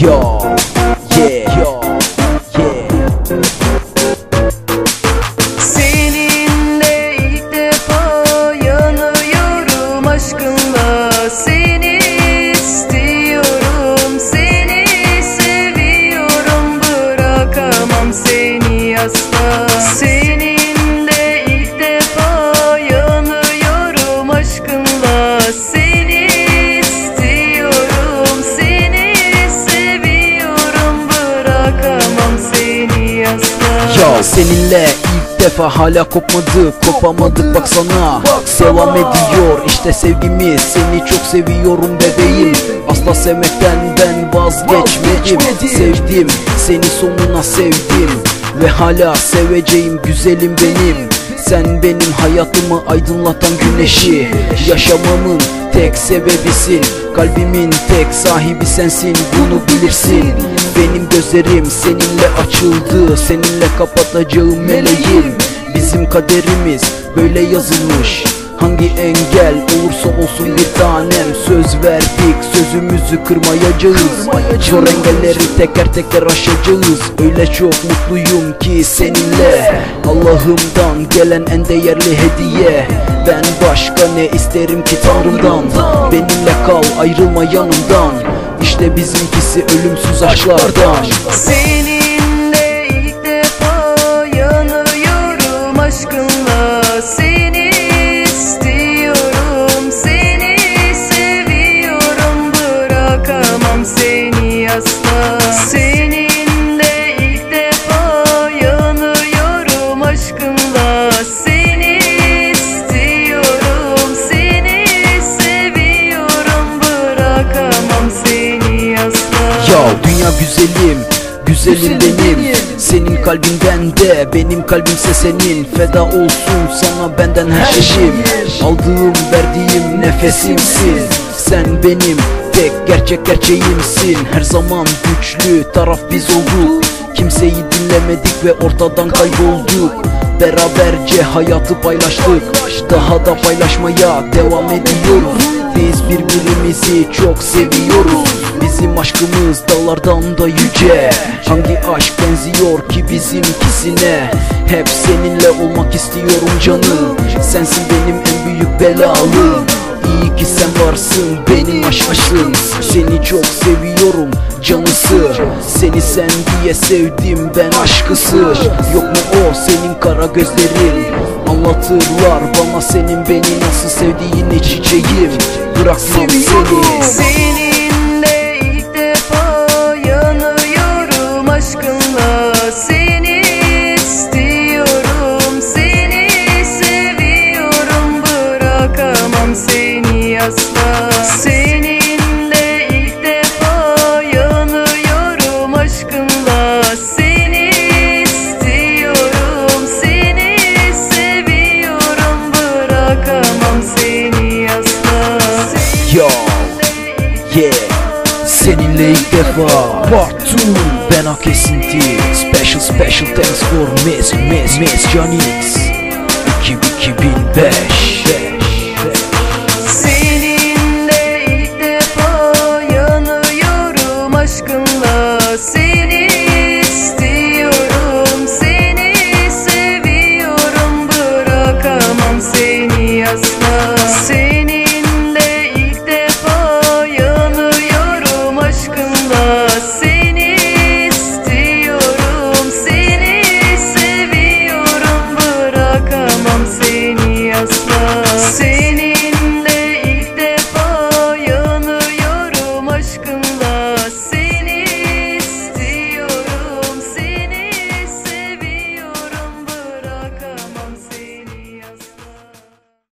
이. Ya seninle ilk defa hala kopmadık Kopamadık baksana. Devam ediyor işte sevgimiz. Seni çok seviyorum bebeğim. Asla sevmekten ben vazgeçmedim. Sevdim seni sonuna sevdim. Ve hala seveceğim güzelim benim. Sen benim hayatımı aydınlatan güneşi. Yaşamamın tek sebebisin. Kalbimin tek sahibi sensin bunu bilirsin. Benim gözlerim seninle açıldı Seninle kapatacağım meleğim. Bizim kaderimiz böyle yazılmış. Hangi engel olursa olsun bir tanem. Söz verdik sözümüzü kırmayacağız. Zor engelleri teker teker aşacağız. Öyle çok mutluyum ki seninle. Allah'ımdan gelen en değerli hediye. Ben başka ne isterim ki Tanrımdan? Benimle kal ayrılma yanımdan İşte bizimkisi ölümsüz aşklardan. Seninle dünya güzelim Güzelim benim. Senin kalbinden de Benim kalbimse senin. Feda olsun sana benden her şeyim. Aldığım verdiğim nefesimsin. Sen benim tek gerçek gerçeğimsin. Her zaman güçlü taraf biz olduk. Kimseyi dinlemedik ve ortadan kaybolduk Beraberce hayatı paylaştık. Daha da paylaşmaya devam ediyoruz. Biz birbirimizi çok seviyoruz. Bizim aşkımız dağlardan da yüce. Hangi aşk benziyor ki bizimkisine? Hep seninle olmak istiyorum canım. Sensin benim en büyük belalım İyi ki sen varsın benim aşkım. Seni çok seviyorum canısı Seni sen diye sevdim ben aşkısı Yok mu o senin kara gözlerin? Anlatırlar bana senin beni nasıl sevdiğini çiçeğim. Bırakmam seni. Seninle Ilk Part 2 Ben hak esinti Special special thanks for Miss Miss Miss Janix 2005